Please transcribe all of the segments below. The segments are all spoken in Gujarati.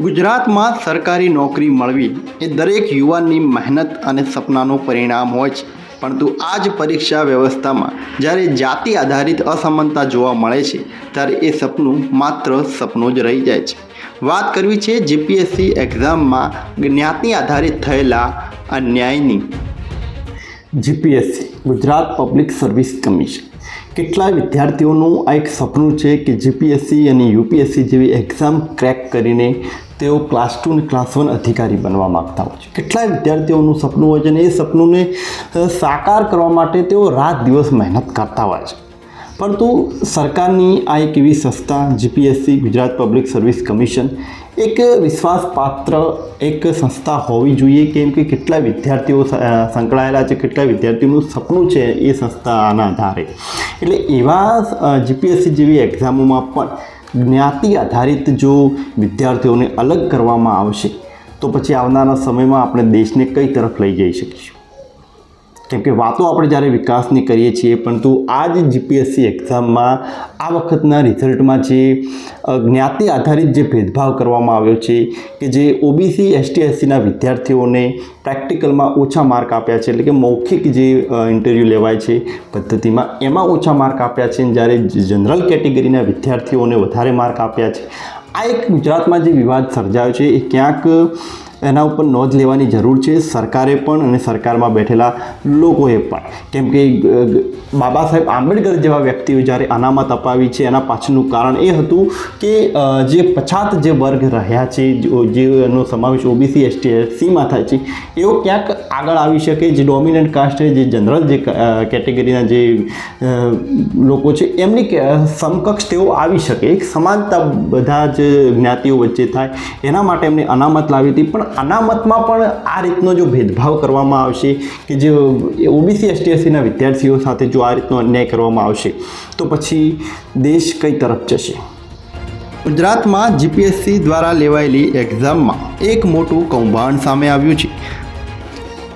ગુજરાતમાં સરકારી નોકરી મળવી એ દરેક યુવાનની મહેનત અને સપનાનું પરિણામ હોય છે. પરંતુ આ જ પરીક્ષા વ્યવસ્થામાં જ્યારે જાતિ આધારિત અસમાનતા જોવા મળે છે, ત્યારે એ સપનું માત્ર સપનું જ રહી જાય છે. વાત કરવી છે જીપીએસસી એક્ઝામમાં જ્ઞાતિ આધારિત થયેલા અન્યાયની. GPSC, Gujarat Public Service Commission. કેટલાય વિદ્યાર્થીઓનું આ એક સપનું છે કે જીપીએસસી અને યુપીએસસી જેવી એક્ઝામ ક્રેક કરીને તેઓ ક્લાસ ટુ અને ક્લાસ વન અધિકારી બનવા માગતા હોય છે. કેટલાય વિદ્યાર્થીઓનું સપનું હોય છે અને એ સપનુંને સાકાર કરવા માટે તેઓ રાત દિવસ મહેનત કરતા હોય છે. પરંતુ સરકારની આ એક એવી સંસ્થા GPSC Gujarat Public Service Commission એક વિશ્વાસપાત્ર એક સંસ્થા હોવી જોઈએ કેમ કે કેટલા વિદ્યાર્થીઓ સંકળાયેલા છે, કેટલા વિદ્યાર્થીઓનું સપનું છે એ સંસ્થાના આધારે. એટલે એવા જીપીએસસી જેવી એક્ઝામોમાં પણ જ્ઞાતિ આધારિત જો વિદ્યાર્થીઓને અલગ કરવામાં આવશે, તો પછી આવનારા સમયમાં આપણે દેશને કઈ તરફ લઈ જઈ શકીશું? કેમ કે વાતો આપણે જ્યારે વિકાસની કરીએ છીએ, પરંતુ આ જ જીપીએસસી એક્ઝામમાં આ વખતના રિઝલ્ટમાં જે જ્ઞાતિ આધારિત જે ભેદભાવ કરવામાં આવ્યો છે કે જે ઓબીસી એસટી એસસીના વિદ્યાર્થીઓને પ્રેક્ટિકલમાં ઓછા માર્ક આપ્યા છે, એટલે કે મૌખિક જે ઇન્ટરવ્યૂ લેવાય છે પદ્ધતિમાં, એમાં ઓછા માર્ક આપ્યા છે જ્યારે જનરલ કેટેગરીના વિદ્યાર્થીઓને વધારે માર્ક આપ્યા છે. આ એક ગુજરાતમાં જે વિવાદ સર્જાયો છે, એ ક્યાંક એના ઉપર નોંધ લેવાની જરૂર છે. સરકારે પણ અને સરકારમાં બેઠેલા લોકોએ પણ. કેમ કે બાબા સાહેબ આંબેડકર જેવા વ્યક્તિઓ જ્યારે અનામત અપાવી છે, એના પાછળનું કારણ એ હતું કે જે પછાત જે વર્ગ રહ્યા છે જેનો સમાવેશ ઓબીસી, એસટી, એસસીમાં થાય છે, એઓ ક્યાંક આગળ આવી શકે. જે ડોમિનન્ટ કાસ્ટ છે, જે જનરલ જે કેટેગરીના જે લોકો છે, એમની સમકક્ષ તેઓ આવી શકે. એક સમાનતા બધા જ જ્ઞાતિઓ વચ્ચે થાય. એના માટે એમને અનામત લાવી હતી. પણ અનામતમાં પણ આ રીતનો જો ભેદભાવ કરવામાં આવશે કે જે ઓબીસી, એસટી, એસસીના વિદ્યાર્થીઓ સાથે જો આ રીતનો અન્યાય કરવામાં આવશે, તો પછી દેશ કઈ તરફ જશે? ગુજરાતમાં જીપીએસસી દ્વારા લેવાયેલી એક્ઝામમાં એક મોટું કૌભાંડ સામે આવ્યું છે.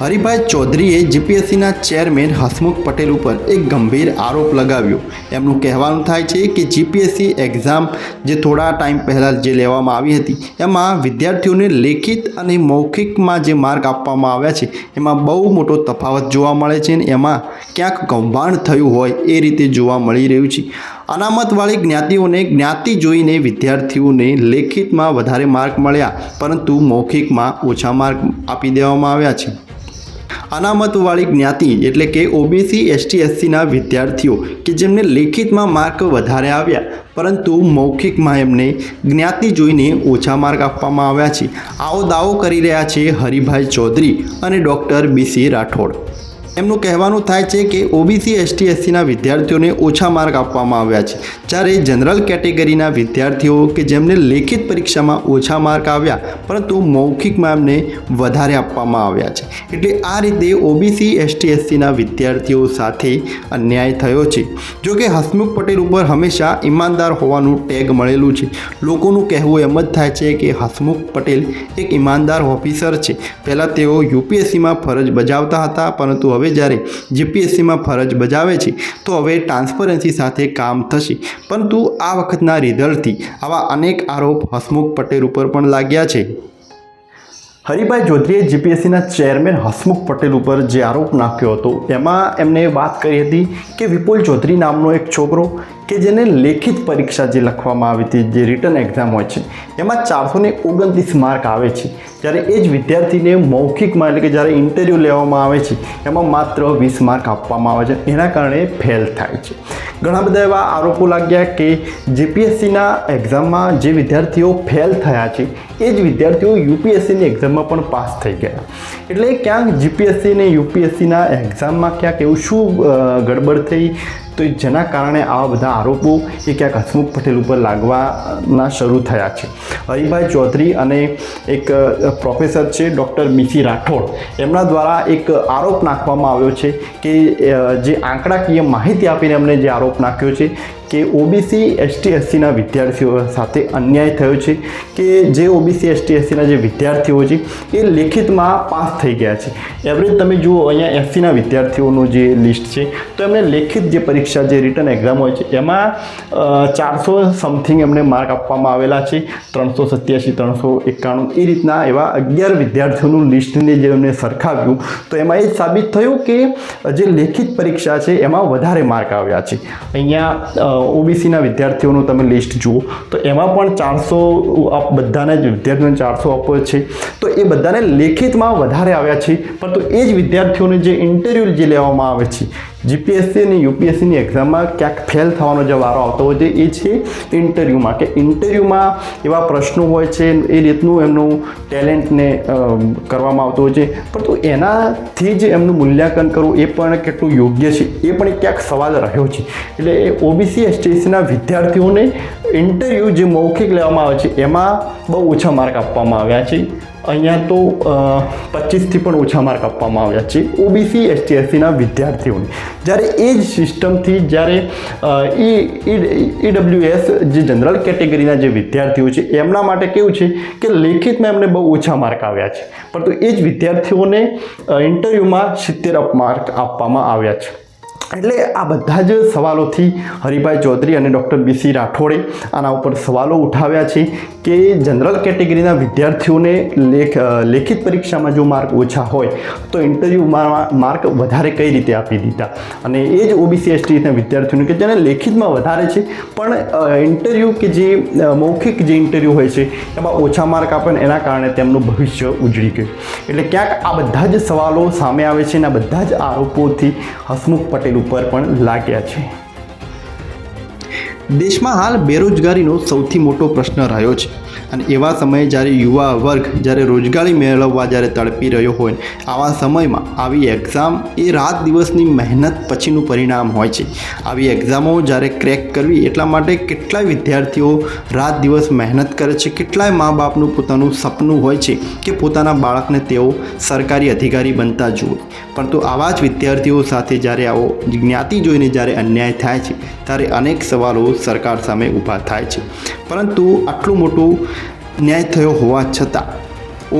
હરિભાઈ ચૌધરીએ જીપીએસસીના ચેરમેન હસમુખ પટેલ ઉપર એક ગંભીર આરોપ લગાવ્યો. એમનું કહેવાનું થાય છે કે જીપીએસસી એક્ઝામ જે થોડા ટાઈમ પહેલાં જે લેવામાં આવી હતી, એમાં વિદ્યાર્થીઓને લેખિત અને મૌખિકમાં જે માર્ક આપવામાં આવ્યા છે, એમાં બહુ મોટો તફાવત જોવા મળે છે અને એમાં ક્યાંક કૌભાંડ થયું હોય એ રીતે જોવા મળી રહ્યું છે. અનામતવાળી જ્ઞાતિઓને જ્ઞાતિ જોઈને વિદ્યાર્થીઓને લેખિતમાં વધારે માર્ક મળ્યા, પરંતુ મૌખિકમાં ઓછા માર્ક આપી દેવામાં આવ્યા છે. અનામતવાળી જ્ઞાતિ એટલે કે ઓબીસી એસટી એસસીના વિદ્યાર્થીઓ કે જેમને લેખિતમાં માર્ક વધારે આવ્યા, પરંતુ મૌખિકમાં એમને જ્ઞાતિ જોઈને ઓછા માર્ક આપવામાં આવ્યા છે. આવો દાવો કરી રહ્યા છે હરિભાઈ ચૌધરી અને ડૉક્ટર બીસી રાઠોડ. એમનું કહેવાનું થાય છે કે ઓબીસી, એસટી, એસસીના વિદ્યાર્થીઓને ઓછા માર્ક આપવામાં આવ્યા છે. જ્યારે જનરલ કેટેગરીના વિદ્યાર્થીઓ કે જેમને લેખિત પરીક્ષામાં ઓછા માર્ક આવ્યા, પરંતુ મૌખિકમાં એમને વધારે આપવામાં આવ્યા છે. એટલે આ રીતે ઓબીસી, એસટી, એસસીના વિદ્યાર્થીઓ સાથે અન્યાય થયો છે. જો કે હસમુખ પટેલ ઉપર હંમેશા ઈમાનદાર હોવાનું ટેગ મળેલું છે. લોકોનું કહેવું એમ જ થાય છે કે હસમુખ પટેલ એક ઈમાનદાર ઓફિસર છે. પહેલાં તેઓ યુપીએસસીમાં ફરજ બજાવતા હતા, પરંતુ હવે જ્યારે જીપીએસસીમાં ફરજ બજાવે છે, તો હવે ટ્રાન્સપરન્સી સાથે કામ થશે. પરંતુ આ વખતના રિઝલ્ટથી આવા અનેક આરોપ હસમુખ પટેલ ઉપર પણ લાગ્યા છે. હરિભાઈ ચૌધરીએ જીપીએસસીના ચેરમેન હસમુખ પટેલ ઉપર જે આરોપ નાખ્યો હતો, એમાં એમને વાત કરી હતી કે વિપુલ ચૌધરી નામનો એક છોકરો કે જેને લેખિત પરીક્ષા જે લખવામાં આવી હતી, જે રિટર્ન એક્ઝામ હોય છે, એમાં ચારસો ને ઓગણત્રીસ માર્ક આવે છે. જ્યારે એ જ વિદ્યાર્થીને મૌખિકમાં એટલે કે જ્યારે ઇન્ટરવ્યૂ લેવામાં આવે છે, એમાં માત્ર વીસ માર્ક આપવામાં આવે છે. એના કારણે ફેલ થાય છે. ઘણા બધા એવા આરોપો લાગ્યા કે જીપીએસસીના એક્ઝામમાં જે વિદ્યાર્થીઓ ફેલ થયા છે, એ જ વિદ્યાર્થીઓ યુપીએસસીની એક્ઝામમાં પણ પાસ થઈ ગયા. એટલે ક્યાંક જીપીએસસી ને યુપીએસસીના એક્ઝામમાં ક્યાંક એવું શું ગડબડ થઈ તો જેના કારણે આવા બધા આરોપો એ ક્યાંક હસમુખ પટેલ ઉપર લાગવાના શરૂ થયા છે. હરિભાઈ ચૌધરી અને એક પ્રોફેસર છે ડૉક્ટર બીસી રાઠોડ. એમના દ્વારા એક આરોપ નાખવામાં આવ્યો છે કે જે આંકડાકીય માહિતી આપીને એમને જે આરોપ નાખ્યો છે કે ઓબીસી એસટી એસસીના વિદ્યાર્થીઓ સાથે અન્યાય થયો છે કે જે ઓબીસી એસટી એસસીના જે વિદ્યાર્થીઓ છે એ લેખિતમાં પાસ થઈ ગયા છે. એવરેજ તમે જુઓ અહીંયા એસસીના વિદ્યાર્થીઓનું જે લિસ્ટ છે, તો એમને લેખિત જે પરીક્ષા જે રિટર્ન એક્ઝામ હોય છે, એમાં ચારસો સમથિંગ એમને માર્ક આપવામાં આવેલા છે, ત્રણસો સત્યાસી, ત્રણસો એકાણું, એ રીતના એવા અગિયાર વિદ્યાર્થીઓનું લિસ્ટને જે એમને સરખાવ્યું, તો એમાં એ સાબિત થયું કે જે લેખિત પરીક્ષા છે એમાં વધારે માર્ક આવ્યા છે. અહીંયા ઓબીસીના વિદ્યાર્થીઓનું તમે લિસ્ટ જુઓ, તો એમાં પણ ચારસો બધાને જ વિદ્યાર્થીઓને ચારસો આપવો છે. તો એ બધાને લેખિતમાં વધારે આવ્યા છે પરંતુ એ જ વિદ્યાર્થીઓને જે ઇન્ટરવ્યૂ જે લેવામાં આવે છે જીપીએસસી અને યુપીએસસીની એક્ઝામમાં ક્યાંક ફેલ થવાનો જે વારો આવતો હોય છે, એ છે ઇન્ટરવ્યૂમાં કે ઇન્ટરવ્યૂમાં એવા પ્રશ્નો હોય છે, એ રીતનું એમનું ટેલેન્ટને કરવામાં આવતું હોય છે. પરંતુ એનાથી જ એમનું મૂલ્યાંકન કરવું એ પણ કેટલું યોગ્ય છે, એ પણ ક્યાંક સવાલ રહ્યો છે. એટલે ઓબીસી એસટીસીના વિદ્યાર્થીઓને ઇન્ટરવ્યૂ જે મૌખિક લેવામાં આવે છે, એમાં બહુ ઓછા માર્ક આપવામાં આવ્યા છે. અહીંયા તો પચીસથી પણ ઓછા માર્ક આપવામાં આવ્યા છે ઓબીસી એસટી એસસીના વિદ્યાર્થીઓને. જ્યારે એ જ સિસ્ટમથી જ્યારે ઈ ઈડબ્લ્યુએસ જે જનરલ કેટેગરીના જે વિદ્યાર્થીઓ છે, એમના માટે કેવું છે કે લેખિતમાં એમને બહુ ઓછા માર્ક આવ્યા છે. પરંતુ એ જ વિદ્યાર્થીઓને ઇન્ટરવ્યૂમાં સિત્તેર માર્ક આપવામાં આવ્યા છે. એટલે આ બધા જ સવાલોથી હરિભાઈ ચૌધરી અને ડૉક્ટર બીસી રાઠોડે આના ઉપર સવાલો ઉઠાવ્યા છે કે જનરલ કેટેગરીના વિદ્યાર્થીઓને લેખ લેખિત પરીક્ષામાં જો માર્ક ઓછા હોય, તો ઇન્ટરવ્યૂમાં માર્ક વધારે કઈ રીતે આપી દીધા? અને એ જ ઓબીસી એસટીના વિદ્યાર્થીઓને કે જેને લેખિતમાં વધારે છે, પણ ઇન્ટરવ્યૂ કે જે મૌખિક જે ઇન્ટરવ્યૂ હોય છે, એમાં ઓછા માર્ક આપે ને એના કારણે તેમનું ભવિષ્ય ઉજળી ગયું. એટલે ક્યાંક આ બધા જ સવાલો સામે આવે છે અને આ બધા જ આરોપોથી હસમુખ પટેલ ઉપર પણ લાગ્યા છે. દેશમાં હાલ બેરોજગારીનો સૌથી મોટો પ્રશ્ન રહ્યો છે. અને એવા સમયે જ્યારે યુવા વર્ગ જ્યારે રોજગારી મેળવવા જ્યારે તડપી રહ્યો હોય, આવા સમયમાં આવી એક્ઝામ એ રાત દિવસની મહેનત પછીનું પરિણામ હોય છે. આવી એક્ઝામો જ્યારે ક્રેક કરવી એટલા માટે કેટલાય વિદ્યાર્થીઓ રાત દિવસ મહેનત કરે છે. કેટલાય મા બાપનું પોતાનું સપનું હોય છે કે પોતાના બાળકને તેઓ સરકારી અધિકારી બનતા જુએ. પરંતુ આવા જ વિદ્યાર્થીઓ સાથે જ્યારે આવો જ્ઞાતિ જોઈને જ્યારે અન્યાય થાય છે, ત્યારે અનેક સવાલો સરકાર સામે ઊભા થાય છે. પરંતુ આટલું મોટું ન્યાય થયો હોવા છતાં,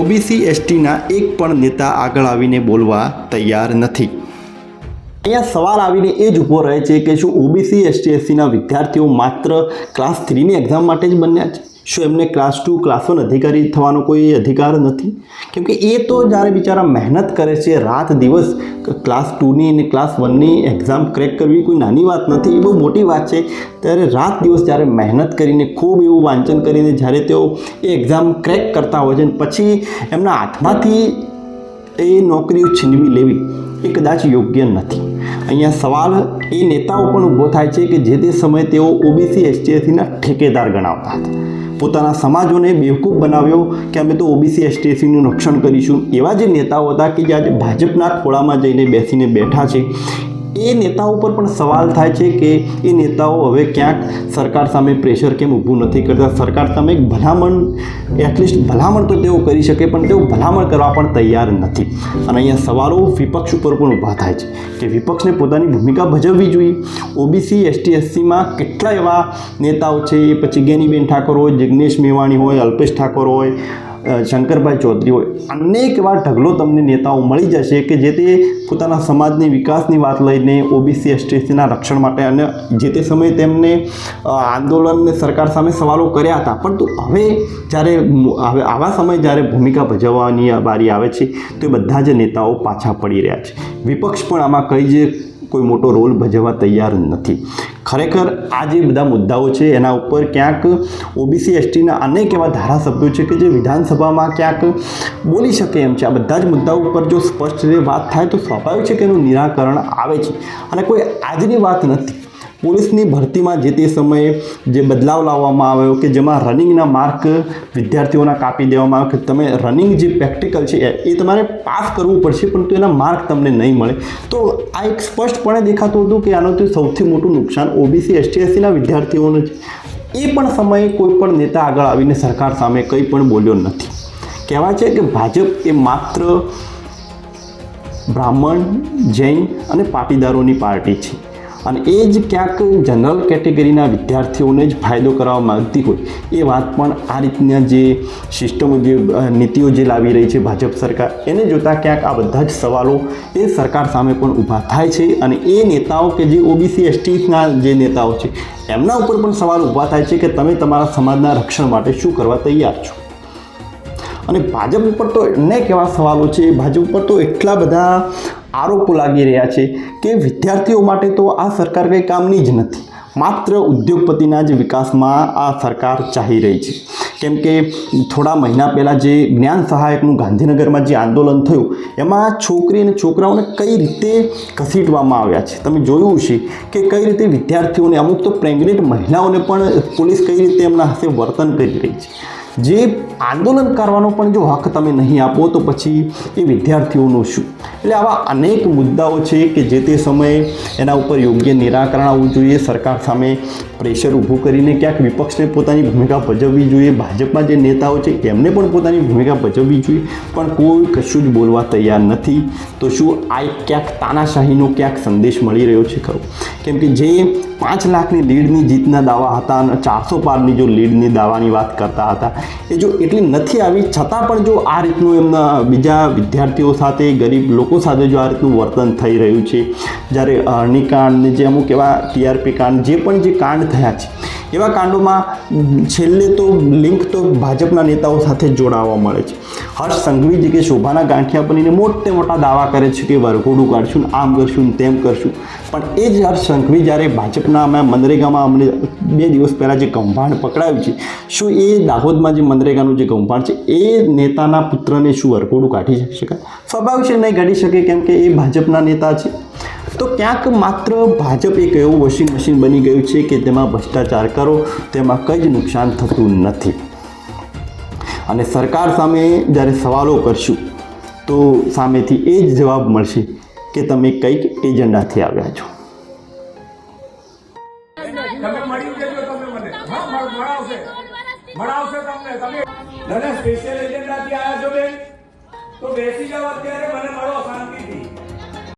ઓબીસી એસટીના એક પણ નેતા આગળ આવીને બોલવા તૈયાર નથી. અહીંયા સવાલ આવીને એ જ ઊભો રહે છે કે શું ઓબીસી એસટી, એસસીના વિદ્યાર્થીઓ માત્ર ક્લાસ થ્રીની એક્ઝામ માટે જ બન્યા છે? શું એમને ક્લાસ ટુ ક્લાસ વન અધિકારી થવાનો કોઈ અધિકાર નથી? કેમકે એ તો જ્યારે બિચારા મહેનત કરે છે, રાત દિવસ ક્લાસ ટુની અને ક્લાસ વનની એક્ઝામ ક્રેક કરવી કોઈ નાની વાત નથી, એ બહુ મોટી વાત છે. ત્યારે રાત દિવસ જ્યારે મહેનત કરીને, ખૂબ એવું વાંચન કરીને જ્યારે તેઓ એ એક્ઝામ ક્રેક કરતા હોય છે પછી એમના હાથમાંથી એ નોકરીઓ છીનવી લેવી એ કદાચ યોગ્ય નથી. અહીંયા સવાલ એ નેતાઓ પણ ઊભો થાય છે કે જે તે સમયે તેઓ ઓબીસી એસટીએસીના ઠેકેદાર ગણાવતા હતા. પોતાના સમાજોને બેવકૂફ બનાવ્યો કે અમે તો ઓબીસી એસટીએસીનું રક્ષણ કરીશું. એવા જે નેતાઓ હતા કે જે આજે ભાજપના ખોળામાં જઈને બેસીને બેઠા છે. એ નેતાઓ પર પણ સવાલ થાય છે કે એ નેતાઓ હવે ક્યાંક સરકાર સામે પ્રેશર કેમ ઊભું નથી કરતા? સરકાર સામે ભલામણ એટલીસ્ટ ભલામણ તો તેઓ કરી શકે, પણ તેઓ ભલામણ કરવા પણ તૈયાર નથી. અને અહીંયા સવાલો વિપક્ષ ઉપર પણ ઊભા થાય છે કે વિપક્ષને પોતાની ભૂમિકા ભજવવી જોઈએ. ઓબીસી એસટી એસસીમાં કેટલા એવા નેતાઓ છે? એ પછી ગેનીબેન ઠાકોર હોય, જિગ્નેશ મેવાણી હોય, અલ્પેશ ઠાકોર હોય શંકરભાઈ ચૌધરી હોય, અનેક એવા ઢગલો તમને નેતાઓ મળી જશે કે જે તે પોતાના સમાજની વિકાસની વાત લઈને ઓબીસી, એસટીસીના રક્ષણ માટે અને જે તે સમયે તેમને આંદોલનને સરકાર સામે સવાલો કર્યા હતા. પરંતુ હવે જ્યારે હવે આવા સમયે જ્યારે ભૂમિકા ભજવવાની બારી આવે છે, તો એ બધા જ નેતાઓ પાછા પડી રહ્યા છે. વિપક્ષ પણ આમાં કઈ જ કોઈ મોટો રોલ ભજવવા તૈયાર નથી. ખરેખર આ જે બધા મુદ્દાઓ છે, એના ઉપર ક્યાંક ઓબીસી એસટીના અનેક એવા ધારાસભ્યો છે કે જે વિધાનસભામાં ક્યાંક બોલી શકે એમ છે. આ બધા જ મુદ્દાઓ ઉપર જો સ્પષ્ટ રીતે વાત થાય તો સ્વાભાવિક છે કે એનું નિરાકરણ આવે છે. અને કોઈ આજની વાત નથી. પોલીસની ભરતીમાં જે તે સમયે જે બદલાવ લાવવામાં આવ્યો કે જેમાં રનિંગના માર્ક વિદ્યાર્થીઓના કાપી દેવામાં આવ્યો કે તમે રનિંગ જે પ્રેક્ટિકલ છે એ તમારે પાસ કરવું પડશે પરંતુ એના માર્ક તમને નહીં મળે. તો આ એક સ્પષ્ટપણે દેખાતું હતું કે આનું તો સૌથી મોટું નુકસાન ઓબીસી, એસટી, એસસીના વિદ્યાર્થીઓનું એ પણ સમયે કોઈ પણ નેતા આગળ આવીને સરકાર સામે કંઈ પણ બોલ્યો નથી. કહેવાય છે કે ભાજપ એ માત્ર બ્રાહ્મણ, જૈન અને પાટીદારોની પાર્ટી છે. અને એ જ ક્યાંક જનરલ કેટેગરીના વિદ્યાર્થીઓને જ ફાયદો કરવા માગતી હોય, એ વાત પણ આ રીતના જે સિસ્ટમો જે નીતિઓ જે લાવી રહી છે ભાજપ સરકાર, એને જોતાં ક્યાંક આ બધા જ સવાલો એ સરકાર સામે પણ ઊભા થાય છે અને એ નેતાઓ કે જે ઓબીસી એસટીના જે નેતાઓ છે, એમના ઉપર પણ સવાલ ઊભા થાય છે કે તમે તમારા સમાજના રક્ષણ માટે શું કરવા તૈયાર છો? અને ભાજપ ઉપર તો અનેક એવા સવાલો છે? ભાજપ ઉપર તો એટલા બધા આરોપો લાગી રહ્યા છે કે વિદ્યાર્થીઓ માટે તો આ સરકાર કંઈ કામની જ નથી. માત્ર ઉદ્યોગપતિના જ વિકાસમાં આ સરકાર ચાહી રહી છે. કેમ કે થોડા મહિના પહેલાં જે જ્ઞાન સહાયકનું ગાંધીનગરમાં જે આંદોલન થયું, એમાં છોકરી અને છોકરાઓને કઈ રીતે ઘસીટવામાં આવ્યા છે? તમે જોયું છે કે કઈ રીતે વિદ્યાર્થીઓને, અમુક તો પ્રેગ્નેન્ટ મહિલાઓને પણ પોલીસ કઈ રીતે એમના હાથે વર્તન કરી રહી છે. જે આંદોલન કરવાનો પણ જો હક તમે નહીં આપો, તો પછી એ વિદ્યાર્થીઓનું શું? એટલે આવા અનેક મુદ્દાઓ છે કે જે તે સમયે એના ઉપર યોગ્ય નિરાકરણ આવવું જોઈએ, સરકાર સામે પ્રેશર ઊભું કરીને ક્યાંક વિપક્ષને પોતાની ભૂમિકા ભજવવી જોઈએ ભાજપના જે નેતાઓ છે એમને પણ પોતાની ભૂમિકા ભજવવી જોઈએ, પણ કોઈ કશું જ બોલવા તૈયાર નથી. તો શું આ ક્યાંક તાનાશાહીનો ક્યાંક સંદેશ મળી રહ્યો છે ખરો? કેમ કે જે પાંચ લાખની લીડની જીતના દાવા હતા અને ચારસો પારની જો લીડની દાવાની વાત કરતા હતા એ જો એટલી નથી આવી, છતાં પણ જો આ રીતનું એમના બીજા વિદ્યાર્થીઓ સાથે, ગરીબ લોકો સાથે જો આ રીતનું વર્તન થઈ રહ્યું છે, જ્યારે અરણીકાંડ ને જે અમુક એવા ટીઆરપી કાંડ, જે પણ જે કાંડ થયા છે, એવા કાંડોમાં છેલ્લે તો લિંક તો ભાજપના નેતાઓ સાથે જોડાવા મળે છે. હર્ષ સંઘવી જે કે શોભાના ગાંઠિયા બનીને મોટે મોટા દાવા કરે છે કે વરઘોડું કાઢશું આમ કરશું તેમ કરશું. પણ એ જ હર્ષ સંઘવી જ્યારે ભાજપના અમે મનરેગામાં અમને બે દિવસ પહેલાં જે કૌભાંડ પકડાયું છે, શું એ દાહોદમાં જે મનરેગાનું જે કૌભાંડ છે, એ નેતાના પુત્રને શું વરઘોડું કાઢી શકાય? સ્વાભાવિક છે, નહીં કાઢી શકે કેમ કે એ ભાજપના નેતા છે. તો ક્યાંક માત્ર ભાજપ એક એવું વોશિંગ મશીન બની ગયું છે કે તેમાં ભ્રષ્ટાચાર કરો, તેમાં કંઈ જ નુકસાન થતું નથી. અને સરકાર સામે જ્યારે સવાલો કરશું, તો સામેથી એ જ જવાબ મળશે કે તમે કંઈક એજન્ડાથી આવ્યા છો. મળાવશે તમને તમે સ્પેશિયલ